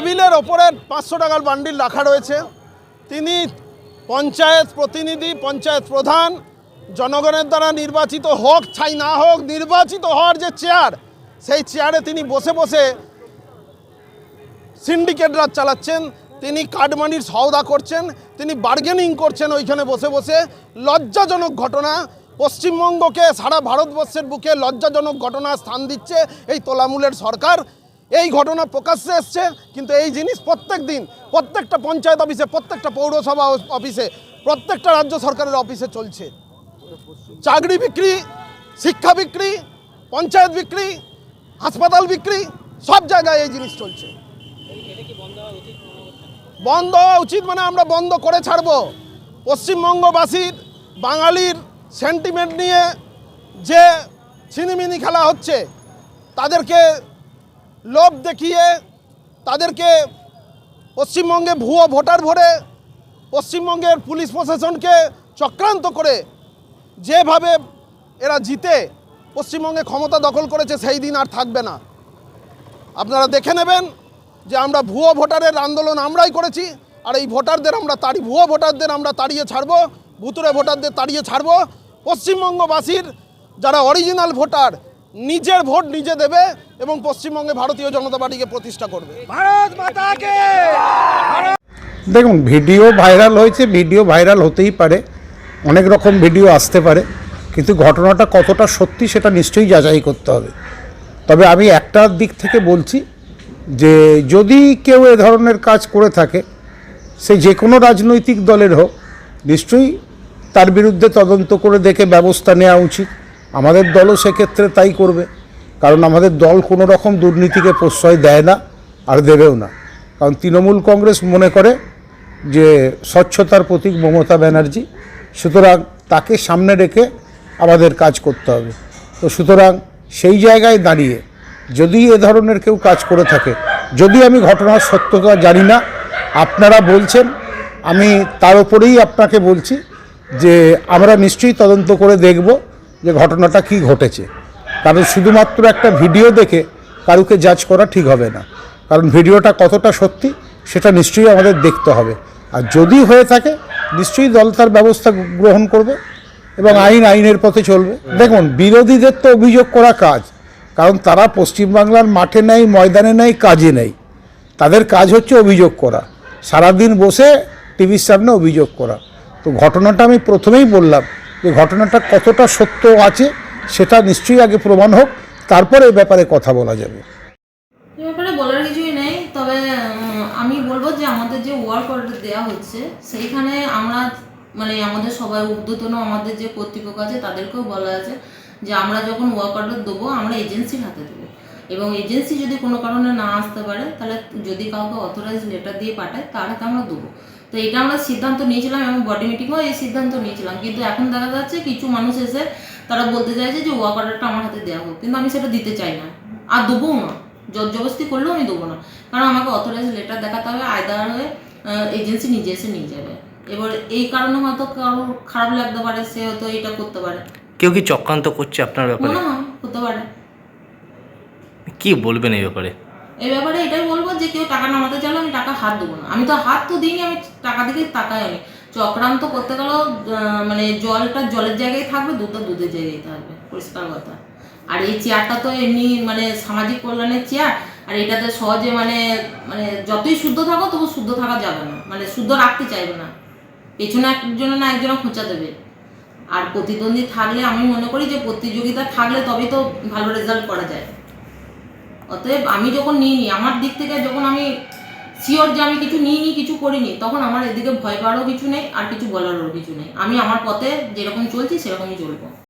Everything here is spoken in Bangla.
টেবিলের ওপরে পাঁচশো টাকার বান্ডিল রাখা রয়েছে। তিনি পঞ্চায়েত প্রতিনিধি, পঞ্চায়েত প্রধান, জনগণের দ্বারা নির্বাচিত হোক, ছাই না হোক, নির্বাচিত হওয়ার যে চেয়ার, সেই চেয়ারে তিনি বসে বসে সিন্ডিকেট রাজ চালাচ্ছেন। তিনি কাটমানির সওদা করছেন, তিনি বার্গেনিং করছেন ওইখানে বসে বসে। লজ্জাজনক ঘটনা, পশ্চিমবঙ্গকে সারা ভারতবর্ষের বুকে লজ্জাজনক ঘটনা স্থান দিচ্ছে এই তোলামূলের সরকার। এই ঘটনা প্রকাশ্যে এসছে, কিন্তু এই জিনিস প্রত্যেক দিন, প্রত্যেকটা পঞ্চায়েত অফিসে, প্রত্যেকটা পৌরসভা অফিসে, প্রত্যেকটা রাজ্য সরকারের অফিসে চলছে। চাকরি বিক্রি, শিক্ষা বিক্রি, পঞ্চায়েত বিক্রি, হাসপাতাল বিক্রি, সব জায়গায় এই জিনিস চলছে। বন্ধ হওয়া উচিত মানে আমরা বন্ধ করে ছাড়বো। পশ্চিমবঙ্গবাসীর, বাঙালির সেন্টিমেন্ট নিয়ে যে ছিনিমিনি খেলা হচ্ছে, তাদেরকে লোভ দেখিয়ে তাদেরকে পশ্চিমবঙ্গে ভুয়ো ভোটার ভরে পশ্চিমবঙ্গের পুলিশ প্রশাসনকে চক্রান্ত করে যেভাবে এরা জিতে পশ্চিমবঙ্গে ক্ষমতা দখল করেছে, সেই দিন আর থাকবে না। আপনারা দেখে নেবেন যে আমরা ভুয়ো ভোটারের আন্দোলন আমরাই করেছি, আর এই ভোটারদের আমরা তাড়ি, ভুয়ো ভোটারদের আমরা তাড়িয়ে ছাড়বো ভুতুরে ভোটারদের তাড়িয়ে ছাড়বো। পশ্চিমবঙ্গবাসীর যারা অরিজিনাল ভোটার নিজের ভোট নিজে দেবে এবং পশ্চিমবঙ্গে ভারতীয় জনতা পার্টিকে প্রতিষ্ঠা করবে। ভারত মাতাকে! দেখুন ভিডিও ভাইরাল হয়েছে ভিডিও ভাইরাল হতেই পারে অনেক রকম ভিডিও আসতে পারে কিন্তু ঘটনাটা কতটা সত্যি সেটা নিশ্চয়ই যাচাই করতে হবে। তবে আমি একটা দিক থেকে বলছি যে যদি কেউ এ ধরনের কাজ করে থাকে সে যে কোনো রাজনৈতিক দলের হোক নিশ্চয়ই তার বিরুদ্ধে তদন্ত করে দেখে ব্যবস্থা নেওয়া উচিত। আমাদের দলও সেক্ষেত্রে তাই করবে। কারণ আমাদের দল কোনো রকম দুর্নীতিকে প্রশ্রয় দেয় না আর দেবেও না। কারণ তৃণমূল কংগ্রেস মনে করে যে স্বচ্ছতার প্রতীক মমতা ব্যানার্জি, সুতরাং তাকে সামনে রেখে আমাদের কাজ করতে হবে। তো সুতরাং সেই জায়গায় দাঁড়িয়ে যদি এ ধরনের কেউ কাজ করে থাকে, যদি আমি ঘটনার সত্যতা জানি না, আপনারা বলছেন, আমি তার উপরেই আপনাকে বলছি যে আমরা নিশ্চয়ই তদন্ত করে দেখব যে ঘটনাটা কি ঘটেছে। কারণ শুধুমাত্র একটা ভিডিও দেখে কারুকে জাজ করা ঠিক হবে না। কারণ ভিডিওটা কতটা সত্যি, সেটা নিশ্চয়ই আমাদের দেখতে হবে। আর যদি হয়ে থাকে, নিশ্চয়ই দল তার ব্যবস্থা গ্রহণ করবে এবং আইন আইনের পথে চলবে। দেখুন, বিরোধীদের তো অভিযোগ করা কাজ। কারণ তারা পশ্চিমবাংলার মাঠে নেই, ময়দানে নেই, কাজে নেই। তাদের কাজ হচ্ছে অভিযোগ করা। সারাদিন বসে টিভির সামনে অভিযোগ করা। তো ঘটনাটা আমি প্রথমেই বললাম যে ঘটনাটা কতটা সত্য আছে সেটা নিশ্চয়ই আগে প্রমাণ হোক, তারপরে এ ব্যাপারে কথা বলা যাবে। এ ব্যাপারে বলার কিছুই নেই, তবে আমি বলব যে আমাদের যে ওয়ার্ক অর্ডার দেওয়া হচ্ছে, সেইখানে আমরা মানে আমাদের সবাই ঊর্ধ্বতন, আমাদের যে কর্তৃপক্ষ আছে, তাদেরকেও বলা আছে যে আমরা যখন ওয়ার্ক অর্ডার দেবো, আমরা এজেন্সির হাতে দেবো। এবং এজেন্সি যদি কোনো কারণে না আসতে পারে, তাহলে যদি কাউকে অথরাইজ লেটার দিয়ে পাঠায়, তার হাতে আমরা দেবো। তো এটা আমরা সিদ্ধান্ত নিয়েছিলাম এবং বডি মিটিংও এই সিদ্ধান্ত নিয়েছিলাম। কিন্তু এখন দেখা যাচ্ছে কিছু মানুষ এসে তারা বলতে চাইছে যে ওয়ার্ক অর্ডারটা আমার হাতে দেওয়া হোক কিন্তু আমি সেটা দিতে চাই না। আর দেবও না। জোর জবরদস্তি করলেও আমি দেবো না। কারণ আমাকে অথরাইজ লেটার দেখাতে হবে আয়দার হয়ে এজেন্সি নিজে এসে নিয়ে যাবে। এবার এই কারণে হয়তো কারোর খারাপ লাগতে পারে সে হয়তো এটা করতে পারে। কেউ কি চক্রান্ত করছে আপনার ব্যাপারে? মনে হয় হতে পারে। কি বলবেন এই ব্যাপারে? এই ব্যাপারে এটাই বলব যে কেউ টাকা নামাতে চাইলে আমি টাকা হাত দেবো না। আমি তো হাত তো দিইনি, আমি টাকা দিকে তাকাই আমি। চক্রান্ত করতে গেলেও মানে জলটা জলের জায়গায় থাকবে, দুধটা দুধের জায়গায় থাকবে, পরিষ্কার কথা। আর এই চেয়ারটা তো এমনি মানে সামাজিক কল্যাণের চেয়ার, আর এটাতে সহজে মানে মানে যতই শুদ্ধ থাকো তবু শুদ্ধ থাকা যাবে না। মানে শুদ্ধ রাখতে চাইবে না। পেছনে একজনে না একজনে খোঁচা দেবে। আর প্রতিদ্বন্দ্বী থাকলে আমি মনে করি যে প্রতিযোগিতা থাকলে তবেই তো ভালো রেজাল্ট করা যায়। অতএব আমি যখন নিইনি, আমার দিক থেকে যখন আমি শিওর যে আমি কিছু নিইনি, কিছু করিনি, তখন আমার এদিকে ভয় পাওয়ারও কিছু নেই আর কিছু বলারও কিছু নেই। আমি আমার পথে যেরকম চলছি, সেরকমই চলবো।